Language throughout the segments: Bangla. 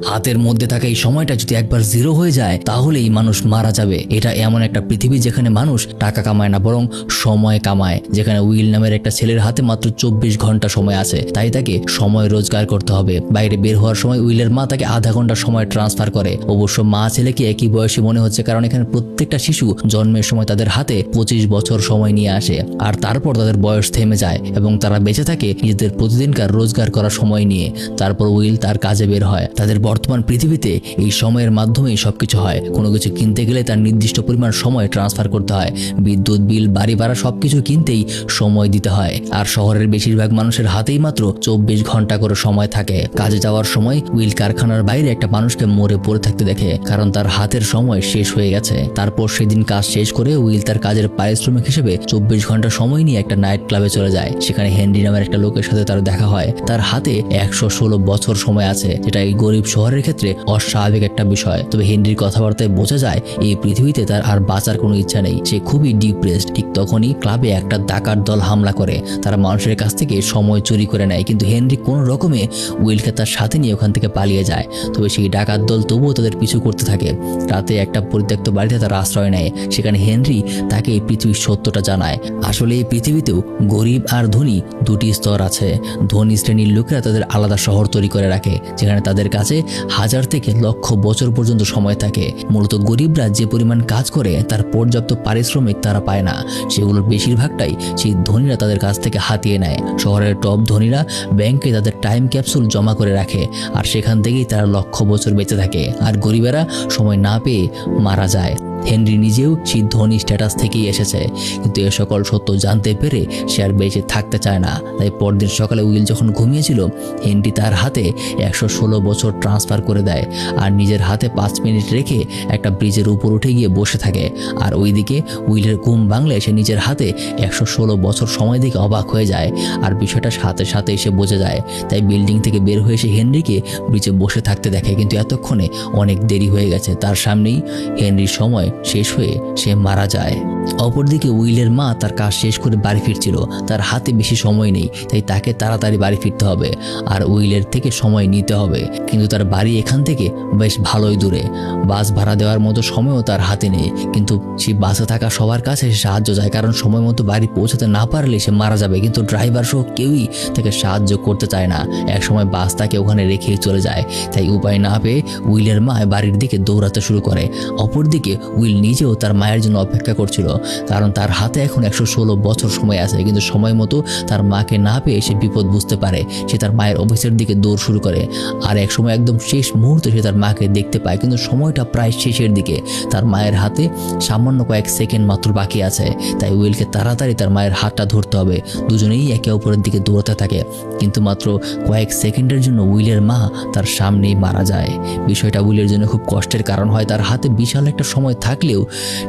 হাতের মধ্যে থাকা এই সময়টা যদি একবার জিরো হয়ে যায়, তাহলেই মানুষ মারা যাবে। এটা এমন একটা পৃথিবী যেখানে মানুষ টাকা কামায় না, বরং সময় কামায়, যেখানে উইল নামের একটা ছেলের হাতে মাত্র চব্বিশ ঘণ্টা সময় আছে। তাই তাকে সময় রোজগার করতে হবে। বাইরে বের হওয়ার সময় উইলের মা তাকে আধা ঘণ্টা সময় ট্রান্সফার করে। অবশ্য মা ছেলেকে একই বয়সী মনে হচ্ছে, কারণ এখানে প্রত্যেকটা শিশু জন্মের সময় তাদের হাতে পঁচিশ বছর সময় নিয়ে আসে, আর তারপর তাদের বয়স থেমে যায়, এবং তারা বেঁচে থাকে নিজেদের প্রতিদিনকার রোজগার করার সময় নিয়ে। তারপর উইল তার কাজে বের হয়। তাদের বর্তমান পৃথিবীতে এই সময়ের মাধ্যমেই সবকিছু হয়। কোনো কিছু কিনতে গেলে তার নির্দিষ্ট পরিমাণ সময় ট্রান্সফার করতে হয়। বিদ্যুৎ, বিল, বাড়ি ভাড়া সবকিছু কিনতেই সময় দিতে হয়। আর শহরের বেশিরভাগ মানুষের হাতেই মাত্র চব্বিশ ঘণ্টা করে সময় থাকে। কাজে যাওয়ার সময় উইল কারখানার বাইরে একটা মানুষকে মরে পড়ে থাকতে দেখে, কারণ তার হাতের সময় শেষ হয়ে গেছে। তারপর সেদিন কাজ শেষ করে উইল তার কাজের পারিশ্রমিক হিসেবে চব্বিশ ঘণ্টা সময় নিয়ে একটা নাইট ক্লাবে চলে যায়। সেখানে হেনরি নামের একটা লোকের সাথে তার দেখা হয়। তার হাতে একশো ষোলো বছর সময় আছে। যেটা এই গরিব শহরের ক্ষেত্রে অস্বাভাবিক একটা বিষয়। তবে হেনরির কথাবার্তায় বোঝা যায়, এই পৃথিবীতে তার আর বাঁচার কোনো ইচ্ছা নেই। সে খুবই ডিপ্রেসড। ঠিক তখনই ক্লাবে একটা ডাকার দল হামলা করে। তারা মানুষের কাছ থেকে সময় চুরি করে নেয়। কিন্তু হেনরি কোনো রকমে উইলকে তার সাথে নিয়ে ওখান থেকে পালিয়ে যায়। তবে সেই ডাকাত দল তবুও তাদের পিছু করতে থাকে। রাতে একটা পরিত্যক্ত বাড়িতে তারা আশ্রয় নেয়। সেখানে হেনরি তাকে এই পৃথিবীর সত্যটা জানায়। আসলে এই পৃথিবীতেও গরিব আর ধনী দুটি স্তর আছে। ধনী শ্রেণির লোকেরা তাদের আলাদা শহর তৈরি করে রাখে, যেখানে তাদের কাছে হাজার থেকে লক্ষ বছর পর্যন্ত সময় থাকে। মূলত গরিবরা যে পরিমাণ কাজ করে, তার পর্যাপ্ত পারিশ্রমিক তারা পায় না। সেগুলোর বেশিরভাগটাই সেই ধনীরা তাদের কাছ থেকে হাতিয়ে নেয়। শহরের টপ ধনীরা ব্যাংকে তাদের টাইম ক্যাপসুল জমা করে রাখে আর সেখান থেকেই তারা লক্ষ বছর বেঁচে থাকে। আর গরিবেরা সময় না পেয়ে মারা যায়। হেনরি নিজেও সেই ধনী স্ট্যাটাস থেকেই এসেছে। কিন্তু এ সকল সত্য জানতে পেরে সে আর বেঁচে থাকতে চায় না। তাই পরদিন সকালে উইল যখন ঘুমিয়েছিল, হেনরি তার হাতে একশো ষোলো বছর ট্রান্সফার করে দেয় আর নিজের হাতে পাঁচ মিনিট রেখে একটা ব্রিজের উপর উঠে গিয়ে বসে থাকে। আর ওইদিকে উইলের ঘুম বাংলে সে নিজের হাতে একশো ষোলো বছর সময় দিকে অবাক হয়ে যায় আর বিষয়টা সাথে সাথে এসে বোঝা যায়। তাই বিল্ডিং থেকে বের হয়ে সে হেনরিকে ব্রিজে বসে থাকতে দেখে। কিন্তু এতক্ষণে অনেক দেরি হয়ে গেছে। তার সামনেই হেনরির সময় শেষ হয়ে সে মারা যায়। অপরদিকে উইলের মা তার কাজ শেষ করে বাড়ি ফিরছিল। তার হাতে বেশি সময় নেই, তাই তাকে তাড়াতাড়ি বাড়ি ফিরতে হবে আর উইলের থেকে সময় নিতে হবে। কিন্তু তার বাড়ি এখান থেকে বেশ ভালোই দূরে। বাস ভাড়া দেওয়ার মতো সময়ও তার হাতে নেই। কিন্তু সে বাসে থাকা সবার কাছে সে সাহায্য চায়, কারণ সময় মতো বাড়ি পৌঁছাতে না পারলে সে মারা যাবে। কিন্তু ড্রাইভার সহ কেউই তাকে সাহায্য করতে চায় না। এক সময় বাস তাকে ওখানে রেখেই চলে যায়। তাই উপায় না পেয়ে উইলের মা বাড়ির দিকে দৌড়াতে শুরু করে। অপরদিকে উইল নিজেও তার মায়ের জন্য অপেক্ষা করছিল, কারণ তার হাতে এখন একশো ষোলো বছর সময় আছে, কিন্তু সময় মতো তার মাকে না পেয়ে সে বিপদ বুঝতে পারে। সে তার মায়ের অফিসের দিকে দৌড় শুরু করে, আর এক সময় একদম শেষ মুহূর্তে সে তার মাকে দেখতে পায়, কিন্তু সময়টা প্রায় শেষের দিকে। তার মায়ের হাতে সামান্য কয়েক সেকেন্ড মাত্র বাকি আছে, তাই উইলকে তাড়াতাড়ি তার মায়ের হাতটা ধরতে হবে। দুজনেই একে অপরের দিকে দৌড়াতে থাকে, কিন্তু মাত্র কয়েক সেকেন্ডের জন্য উইলের মা তার সামনেই মারা যায়। বিষয়টা উইলের জন্য খুব কষ্টের কারণ হয়, তার হাতে বিশাল একটা সময় থাকলেও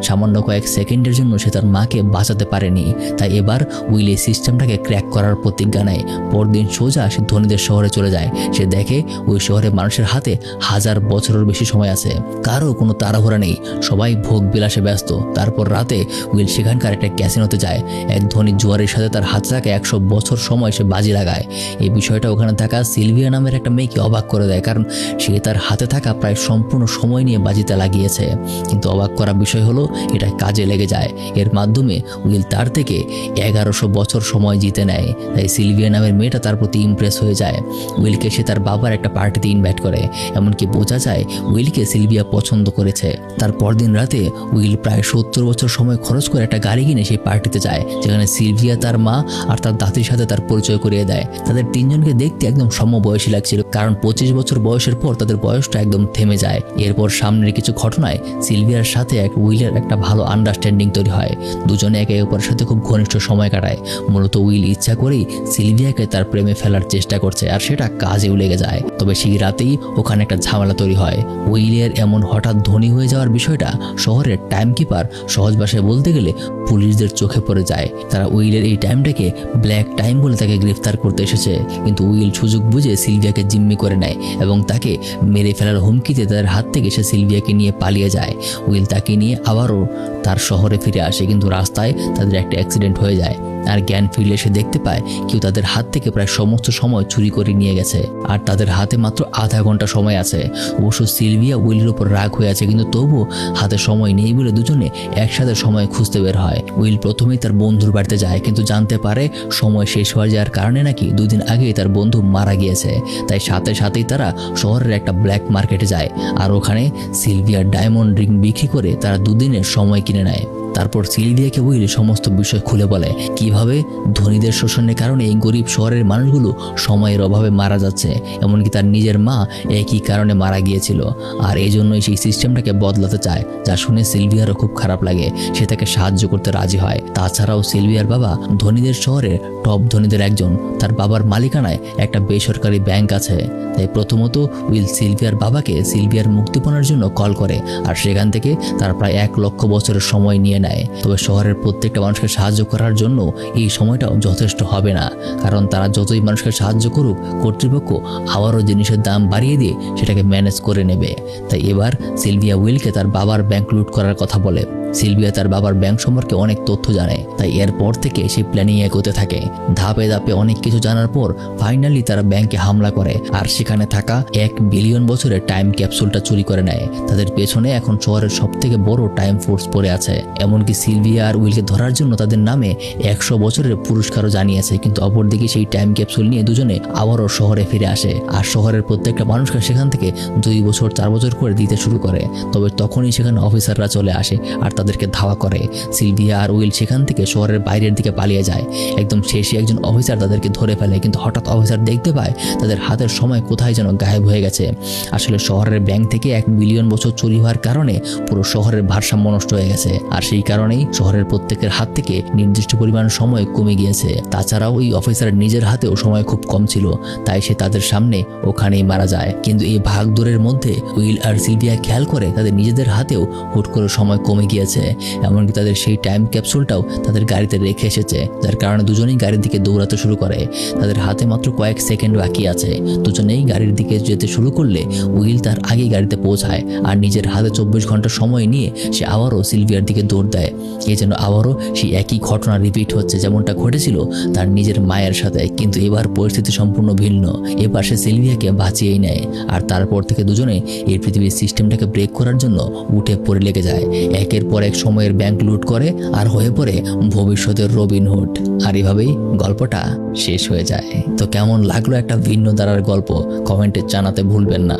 সামান্য কয়েক সেকেন্ডের জন্য সে তার মাকে বাঁচাতে পারেনি। তাই এবার উইল এই সিস্টেমটাকে ক্র্যাক করার প্রতিজ্ঞা নেয়। পরদিন সোজা সে ধনীদের শহরে চলে যায়। সে দেখে ওই শহরে মানুষের হাতে হাজার বছরের বেশি সময় আছে। কারও কোনো তাড়াহুড়া নেই। সবাই ভোগ বিলাসে ব্যস্ত। তারপর রাতে উইল সেখানকার একটা ক্যাসিনোতে যায়। এক ধনী জুয়ারের সাথে তার হাতে থাকা একশো বছর সময় সে বাজি লাগায়। এই বিষয়টা ওখানে থাকা সিলভিয়া নামের একটা মেয়েকে অবাক করে দেয়। কারণ সে তার হাতে থাকা প্রায় সম্পূর্ণ সময় নিয়ে বাজিতে লাগিয়েছে। কিন্তু অবাক করা বিষয় হলো, এটা কাজে লেগে যায়। এর মাধ্যমে উইল তার থেকে এগারোশো বছর সময় জিতে নেয়। তাই সিলভিয়া নামের মেয়েটা তার প্রতি ইমপ্রেস হয়ে যায়। উইলকে সে তার বাবার একটা পার্টিতে ইনভাইট করে। এমনকি বোঝা যায়, উইলকে সিলভিয়া পছন্দ করেছে। তার পরদিন রাতে উইল প্রায় সত্তর বছর সময় খরচ করে একটা গাড়ি কিনে সেই পার্টিতে যায়, যেখানে সিলভিয়া তার মা আর তার দাতির সাথে তার পরিচয় করিয়ে দেয়। তাদের তিনজনকে দেখতে একদম সমবয়সী লাগছিল, কারণ পঁচিশ বছর বয়সের পর তাদের বয়সটা একদম থেমে যায়। এরপর সামনের কিছু ঘটনায় সিলভিয়ার সাথে এক উইলের একটা ভালো আন্ডারস্ট্যান্ডিং তৈরি হয়। দুজনে একে অপরের সাথে খুব ঘনিষ্ঠ সময় কাটায়। মূলত উইল ইচ্ছা করেই সিলভিয়াকে তার প্রেমে ফেলার চেষ্টা করছে আর সেটা কাজেও লেগে যায়। তবে সেই রাতেই ওখানে একটা ঝামেলা তৈরি হয়। উইলের এমন হঠাৎ ধনী হয়ে যাওয়ার বিষয়টা শহরের টাইম কিপার সহজ ভাষায় বলতে গেলে পুলিশদের চোখে পড়ে যায়। তারা উইলের এই টাইমটাকে ব্ল্যাক টাইম বলে তাকে গ্রেফতার করতে এসেছে। কিন্তু উইল সুযোগ বুঝে সিলভিয়াকে জিম্মি করে নেয় এবং তাকে মেরে ফেলার হুমকিতে তাদের হাত থেকে সে সিলভিয়াকে নিয়ে পালিয়ে যায়। উইল তাকে নিয়ে আবারও তার শহরে ফিরে আসে, কিন্তু রাস্তায় তাদের একটা অ্যাক্সিডেন্ট হয়ে যায়। আর জ্ঞান ফিরলে সে দেখতে পায় কেউ তাদের হাত থেকে প্রায় সমস্ত সময় চুরি করে নিয়ে গেছে। আর তাদের হাতে মাত্র আধা ঘণ্টা সময় আছে। অবশ্য সিলভিয়া উইলের উপর রাগ হয়ে আছে, কিন্তু তবুও হাতে সময় নেই বলে দুজনে একসাথে সময় খুঁজতে বের হয়। উইল প্রথমেই তার বন্ধুর বাড়িতে যায়, কিন্তু জানতে পারে সময় শেষ হয়ে যাওয়ার কারণে নাকি দুদিন আগেই তার বন্ধু মারা গিয়েছে। তাই সাথে সাথেই তারা শহরের একটা ব্ল্যাক মার্কেটে যায়। আর ওখানে সিলভিয়ার ডায়মন্ড রিং বিক্রি করে তারা দুদিনের সময় কিনে নেয়। তারপর সিলভিয়াকে উইল সমস্ত বিষয় খুলে বলে, কীভাবে? ধনীদের শোষণের কারণে এই গরিব শহরের মানুষগুলো সময়ের অভাবে মারা যাচ্ছে, এমনকি তার নিজের মা একই কারণে মারা গিয়েছিল। আর এই জন্যই সেই সিস্টেমটাকে বদলাতে চায়, যা শুনে সিলভিয়ারও খুব খারাপ লাগে, সে তাকে সাহায্য করতে রাজি হয়। তাছাড়াও সিলভিয়ার বাবা ধনীদের শহরের টপ ধনীদের একজন, তার বাবার মালিকানায় একটা বেসরকারি ব্যাংক আছে। তাই প্রথমত উইল সিলভিয়ার বাবাকে সিলভিয়ার মুক্তিপণের জন্য কল করে, আর সেখান থেকে তার প্রায় এক লক্ষ বছরের সময় নিয়ে নেয়। তবে শহরের প্রত্যেকটা মানুষকে সাহায্য করার জন্য এই সময়টাও যথেষ্ট হবে না। কারণ তারা যতই মানুষকে সাহায্য করুক, কর্তৃপক্ষ আবারও জিনিসের দাম বাড়িয়ে দিয়ে সেটাকে ম্যানেজ করে নেবে। তাই এবার সিলভিয়া উইলকে তার বাবার ব্যাংক লুট করার কথা বলে। সিলভিয়া তার বাবার ব্যাংক সম্পর্কে অনেক তথ্য জানে, তাই এরপর থেকে সে প্ল্যানিং এগোতে থাকে। ধাপে ধাপে অনেক কিছু জানার পর ফাইনালি তারা ব্যাংকে হামলা করে, আর সেখানে থাকা এক বিলিয়ন বছরের টাইম ক্যাপসুলটা চুরি করে নেয়। তাদের পেছনে এখন শহরের সব থেকে বড় টাইম ফোর্স পড়ে আছে। এমনকি সিলভিয়া আর উইলকে ধরার জন্য তাদের নামে একশো বছরের পুরস্কারও জানিয়েছে, কিন্তু অপরদিকে সেই টাইম ক্যাপসুল নিয়ে দুজনে আবারও শহরে ফিরে আসে। আর শহরের প্রত্যেকটা মানুষকে সেখান থেকে দুই বছর, চার বছর করে দিতে শুরু করে। তবে তখনই সেখানে অফিসাররা চলে আসে, আর তাদেরকে ধাওয়া করে। সিলভিয়া আর উইল সেখান থেকে শহরের বাইরের দিকে পালিয়ে যায়। একদম শেষে একজন অফিসার তাদেরকে ধরে ফেলে, কিন্তু হঠাৎ অফিসার দেখতে পায় তাদের হাতের সময় কোথায় যেন গায়েব হয়ে গেছে। আসলে শহরের ব্যাংক থেকে এক বিলিয়ন বছর চুরি হওয়ার কারণে পুরো শহরের ভারসাম্য নষ্ট হয়ে গেছে। আর সেই কারণেই শহরের প্রত্যেকের হাত থেকে নির্দিষ্ট পরিমাণ সময় কমে গিয়েছে। তাছাড়াও ওই অফিসার নিজের হাতেও সময় খুব কম ছিল, তাই সে তাদের সামনে ওখানেই মারা যায়। কিন্তু এই ভাগ দূরের মধ্যে উইল আর সিলভিয়া খেয়াল করে তাদের নিজেদের হাতেও হুট করে সময় কমে গিয়েছে। এমনকি তাদের সেই টাইম ক্যাপসুলটাও তাদের গাড়িতে রেখে এসেছে, যার কারণে দুজনেই গাড়ির দিকে দৌড়াতে শুরু করে। তাদের হাতে মাত্র কয়েক সেকেন্ড বাকি আছে। দুজনেই গাড়ির দিকে যেতে শুরু করলে উইল তার আগেই গাড়িতে পৌঁছায়, আর নিজের হাতে চব্বিশ ঘণ্টা সময় নিয়ে সে আবারও সিলভিয়ার দিকে দৌড় দেয়। এই যেন আবারও সেই একই ঘটনা রিপিট হচ্ছে, যেমনটা ঘটেছিল তার নিজের মায়ের সাথে, কিন্তু এবার পরিস্থিতি সম্পূর্ণ ভিন্ন। এবার সে সিলভিয়াকে বাঁচিয়েই নেয়, আর তারপর থেকে দুজনে এই পৃথিবীর সিস্টেমটাকে ব্রেক করার জন্য উঠে পড়ে লেগে যায়। একের পর এক সময়ের ব্যাংক লুট করে আর হয়ে পড়ে ভবিষ্যতের রবিনহুড আর এভাবেই গল্পটা শেষ হয়ে যায়। তো কেমন লাগল একটা ভিন্ন ধারার গল্প? কমেন্টে জানাতে ভুলবেন না।